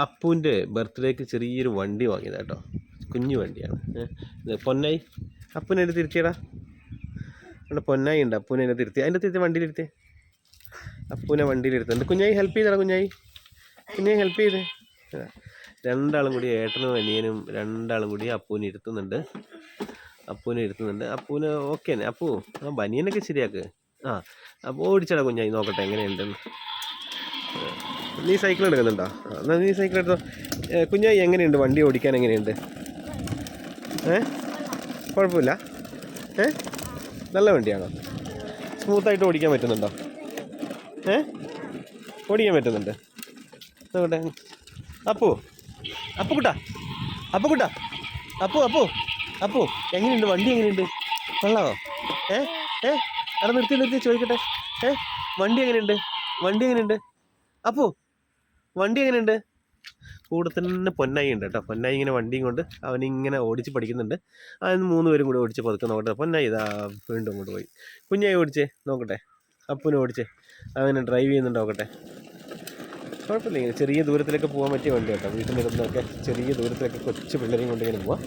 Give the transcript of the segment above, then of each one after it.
അപ്പുവിന്റെ ബർത്ത്ഡേക്ക് ചെറിയൊരു വണ്ടി വാങ്ങിയത് കേട്ടോ. കുഞ്ഞു വണ്ടിയാണ്. പൊന്നായി. അപ്പുവിനെ അതിന്റെ തിരുത്തിയടാ അവിടെ പൊന്നായി ഉണ്ട്. അപ്പുവിനെ അതിന്റെ തിരുത്തി അതിന്റെ തിരുത്തി വണ്ടിയിലിരുത്തേ അപ്പുവിനെ വണ്ടിയിലിരുത്തുന്നുണ്ട് കുഞ്ഞായി? ഹെൽപ്പ് ചെയ്തടാ കുഞ്ഞായി. കുഞ്ഞായി ഹെൽപ്പ് ചെയ്ത്. രണ്ടാളും കൂടി ഏട്ടനും അനിയനും രണ്ടാളും കൂടി അപ്പൂനെ ഇരുത്തുന്നുണ്ട്. അപ്പൂനെ ഇരുത്തുന്നുണ്ട്. അപ്പൂന് ഓക്കെ തന്നെ. അപ്പൂ ആ ബനിയനൊക്കെ ശരിയാക്ക്. ആ അപ്പോൾ ഓടിച്ചടാ കുഞ്ഞായി. നോക്കട്ടെ എങ്ങനെയുണ്ടെന്ന്. നീ സൈക്കിൾ എടുക്കുന്നുണ്ടോ? എന്നാൽ നീ സൈക്കിൾ എടുത്തോ. കുഞ്ഞായി എങ്ങനെയുണ്ട്? വണ്ടി ഓടിക്കാൻ എങ്ങനെയുണ്ട്? ഏ? കുഴപ്പമില്ല. ഏ? നല്ല വണ്ടിയാണോ? സ്മൂത്തായിട്ട് ഓടിക്കാൻ പറ്റുന്നുണ്ടോ? ഏ? ഓടിക്കാൻ പറ്റുന്നുണ്ട്. നോക്കട്ടെ അപ്പു അപ്പു കുട്ടാ അപ്പു കുട്ടാ അപ്പു അപ്പു അപ്പു എങ്ങനെയുണ്ട്? വണ്ടി എങ്ങനെയുണ്ട്? കൊള്ളാമോ ഏ? ഏ? അവിടെ നിർത്തി നിർത്തി ചോദിക്കട്ടെ. ഏ? വണ്ടി എങ്ങനെയുണ്ട്? വണ്ടി എങ്ങനെയുണ്ട്? അപ്പു വണ്ടി എങ്ങനെയുണ്ട്? കൂടെ തന്നെ പൊന്നായി ഉണ്ട് കേട്ടോ. പൊന്നായി ഇങ്ങനെ വണ്ടിയും കൊണ്ട് അവനിങ്ങനെ ഓടിച്ച് പഠിക്കുന്നുണ്ട്. അതിന് മൂന്ന് പേരും കൂടി ഓടിച്ച് പതുക്കെ നോക്കട്ടെ. പൊന്നായി ഇതാ വീണ്ടും അങ്ങോട്ട് പോയി. കുഞ്ഞായി ഓടിച്ചേ? നോക്കട്ടെ. അപ്പനും ഓടിച്ചേ. അങ്ങനെ ഡ്രൈവ് ചെയ്യുന്നുണ്ട് നോക്കട്ടെ. കുഴപ്പമില്ല ഇങ്ങനെ ചെറിയ ദൂരത്തിലൊക്കെ പോകാൻ പറ്റിയ വണ്ടി കേട്ടോ. വീട്ടിൽ നിന്നൊക്കെ ചെറിയ ദൂരത്തിലൊക്കെ കൊച്ചു പിള്ളേരെയും കൊണ്ട് ഇങ്ങനെ പോവാം.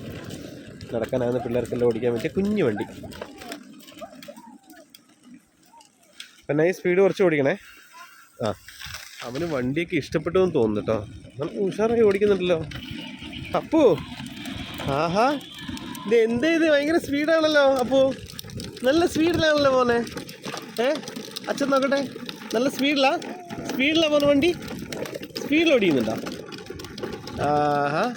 നടക്കാനാകുന്ന പിള്ളേർക്കെല്ലാം ഓടിക്കാൻ പറ്റിയ കുഞ്ഞു വണ്ടി. പിന്നെ ഈ സ്പീഡ് കുറച്ച് ഓടിക്കണേ. ആ. അവന് വണ്ടിയൊക്കെ ഇഷ്ടപ്പെട്ടു എന്ന് തോന്നുന്നു കേട്ടോ നല്ല ഉഷാറായി ഓടിക്കുന്നുണ്ടല്ലോ. അപ്പു ആഹാ. ഇത് എന്താ ഇത്? ഭയങ്കര സ്പീഡാണല്ലോ അപ്പു. നല്ല സ്പീഡിലാണല്ലോ പോന്നെ ഏ? അച്ഛൻ നോക്കട്ടെ. നല്ല സ്പീഡിലാ സ്പീഡിലാ പോന്നെ വണ്ടി. സ്പീഡിൽ ഓടിക്കുന്നുണ്ടോ? ആഹാ.